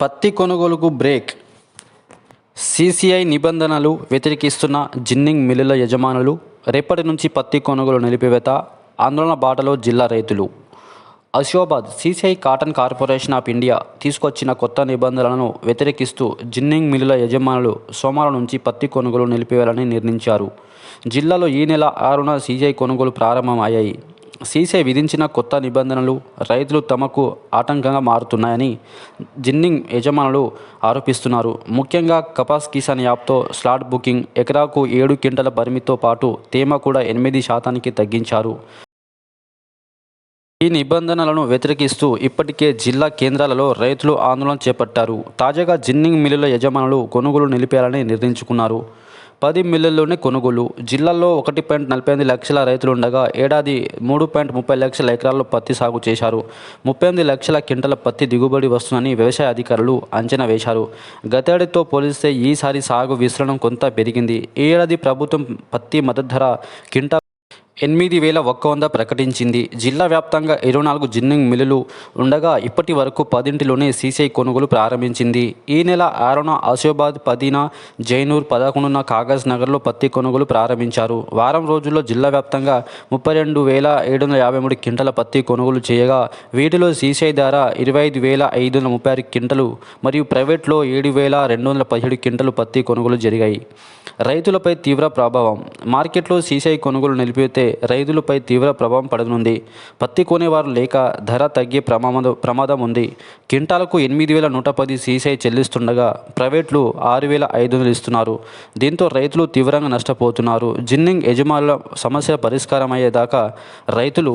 పత్తి కొనుగోలుకు break. CCI నిబంధనలు వ్యతిరేకిస్తున్న జిన్నింగ్ మిల్లుల యజమానులు రేపటి నుంచి పత్తి కొనుగోలు నిలిపివేత ఆందోళన బాటలో జిల్లా రైతులు. Asifabad CCI cotton corporation of India తీసుకొచ్చిన కొత్త నిబంధనలను వ్యతిరేకిస్తూ జిన్నింగ్ మిల్లుల యజమానులు సోమవారం నుంచి పత్తి కొనుగోలు నిలిపివేయాలని నిర్ణయించారు. జిల్లాలో ఈ నెల ఆరున సీసీఐ కొనుగోలు ప్రారంభమయ్యాయి. సీసే విధించిన కొత్త నిబంధనలు రైతులు తమకు ఆటంకంగా మారుతున్నాయని జిన్నింగ్ యజమానులు ఆరోపిస్తున్నారు. ముఖ్యంగా కపాస్ కిసాన్ యాప్తో స్లాట్ బుకింగ్ ఎకరాకు ఏడు క్వింటల పరిమితితో పాటు తేమ కూడా ఎనిమిది శాతానికి తగ్గించారు. ఈ నిబంధనలను వ్యతిరేకిస్తూ ఇప్పటికే జిల్లా కేంద్రాలలో రైతులు ఆందోళన చేపట్టారు. తాజాగా జిన్నింగ్ మిల్లుల యజమానులు కొనుగోలు నిలిపేయాలని నిర్ణయించుకున్నారు. పది మిల్లుల్లోనే కొనుగోలు. జిల్లాలో ఒకటి పాయింట్ నలభై ఎనిమిది లక్షల రైతులు ఉండగా ఏడాది మూడు పాయింట్ ముప్పై లక్షల ఎకరాల్లో పత్తి సాగు చేశారు. ముప్పై ఎనిమిది లక్షల క్వింటల పత్తి దిగుబడి వస్తుందని వ్యవసాయ అధికారులు అంచనా వేశారు. గతేడాదితో పోలిస్తే ఈసారి సాగు విస్తరణం కొంత పెరిగింది. ఈ ఏడాది ప్రభుత్వం పత్తి మద్దతు ధర క్వింటా ఎనిమిది వేల ఒక్క వంద ప్రకటించింది. జిల్లా వ్యాప్తంగా ఇరవై నాలుగు జిన్నింగ్ మిల్లులు ఉండగా ఇప్పటి వరకు పదింటిలోనే సీసీఐ కొనుగోలు ప్రారంభించింది. ఈ నెల ఆరున ఆసిఫాబాద్ పదిన జైనూర్ పదకొండున కాగజ్ నగర్లో పత్తి కొనుగోలు ప్రారంభించారు. వారం రోజుల్లో జిల్లా వ్యాప్తంగా ముప్పై రెండు వేల ఏడు వందల యాభై మూడు క్వింటల పత్తి కొనుగోలు చేయగా వీటిలో సీసీఐ ధర ఇరవై ఐదు వేల ఐదు వందల ముప్పై ఆరు క్వింటలు మరియు ప్రైవేట్లో ఏడు వేల రెండు వందల పదిహేడు క్వింటలు పత్తి కొనుగోలు జరిగాయి. రైతులపై తీవ్ర ప్రభావం. మార్కెట్లో సీసీఐ కొనుగోలు నిలిపితే రైతులపై తీవ్ర ప్రభావం పడనుంది. పత్తి కొనేవారు లేక ధర తగ్గే ప్రమాదం ప్రమాదం ఉంది. క్వింటాలకు ఎనిమిది వేల నూట పది సీసీఐ చెల్లిస్తుండగా ప్రైవేట్లు ఆరు వేల ఐదు వందలు ఇస్తున్నారు. దీంతో రైతులు తీవ్రంగా నష్టపోతున్నారు. జిన్నింగ్ యజమానుల సమస్య పరిష్కారం అయ్యేదాకా రైతులు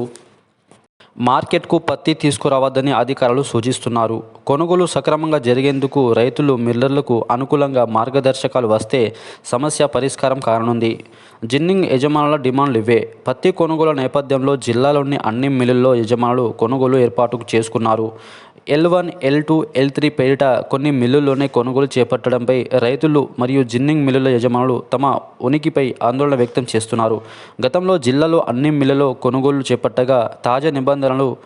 మార్కెట్కు పత్తి తీసుకురావద్దని అధికారులు సూచిస్తున్నారు. కొనుగోలు సక్రమంగా జరిగేందుకు రైతులు మిల్లర్లకు అనుకూలంగా మార్గదర్శకాలు వస్తే సమస్య పరిష్కారం కానుంది. జిన్నింగ్ యజమానుల డిమాండ్లు ఇవే. పత్తి కొనుగోలు నేపథ్యంలో జిల్లాలోని అన్ని మిల్లుల్లో యజమానులు కొనుగోలు ఏర్పాటు చేసుకున్నారు. L one L two L three పేరిట కొన్ని మిల్లుల్లోనే కొనుగోలు చేపట్టడంపై రైతులు మరియు జిన్నింగ్ మిల్లుల యజమానులు తమ ఉనికిపై ఆందోళన వ్యక్తం చేస్తున్నారు. గతంలో జిల్లాలో అన్ని మిల్లులో కొనుగోలు చేపట్టగా తాజా నిబంధనలు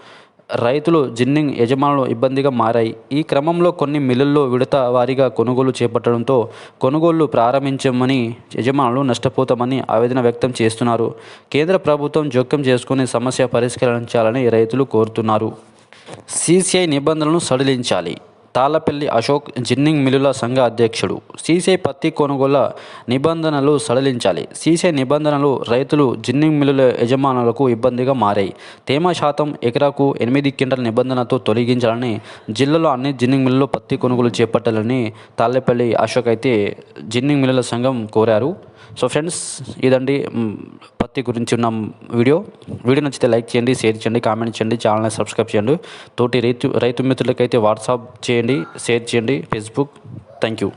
రైతులు జిన్నింగ్ యజమానులు ఇబ్బందిగా మారాయి. ఈ క్రమంలో కొన్ని మిల్లుల్లో విడత వారీగా కొనుగోలు చేపట్టడంతో కొనుగోళ్ళు ప్రారంభించమని యజమానులు నష్టపోతామని ఆవేదన వ్యక్తం చేస్తున్నారు. కేంద్ర ప్రభుత్వం జోక్యం చేసుకుని సమస్య పరిష్కరించాలని రైతులు కోరుతున్నారు. సీసీఐ నిబంధనలను సడలించాలి. తాళ్ళపల్లి అశోక్ జిన్నింగ్ మిల్లుల సంఘ అధ్యక్షుడు. సీసీఐ పత్తి కొనుగోళ్ళ నిబంధనలు సడలించాలి. సీసీఐ నిబంధనలు రైతులు జిన్నింగ్ మిల్లుల యజమానులకు ఇబ్బందిగా మారాయి. తేమ శాతం ఎకరాకు ఎనిమిది క్వింటల నిబంధనతో తొలగించాలని జిల్లాలో అన్ని జిన్నింగ్ మిల్లుల్లో పత్తి కొనుగోలు చేపట్టాలని తాళ్ళపల్లి అశోక్ అయితే జిన్నింగ్ మిల్లుల సంఘం కోరారు. సో ఫ్రెండ్స్ ఇదండి పత్తి గురించి ఉన్న వీడియో. వీడియో నచ్చితే లైక్ చేయండి షేర్ చేయండి కామెంట్ చేయండి ఛానల్ని సబ్స్క్రైబ్ చేయండి. తోటి రైతు రైతు మిత్రులకైతే వాట్సాప్ చేయండి షేర్ చేయండి ఫేస్బుక్. Thank you.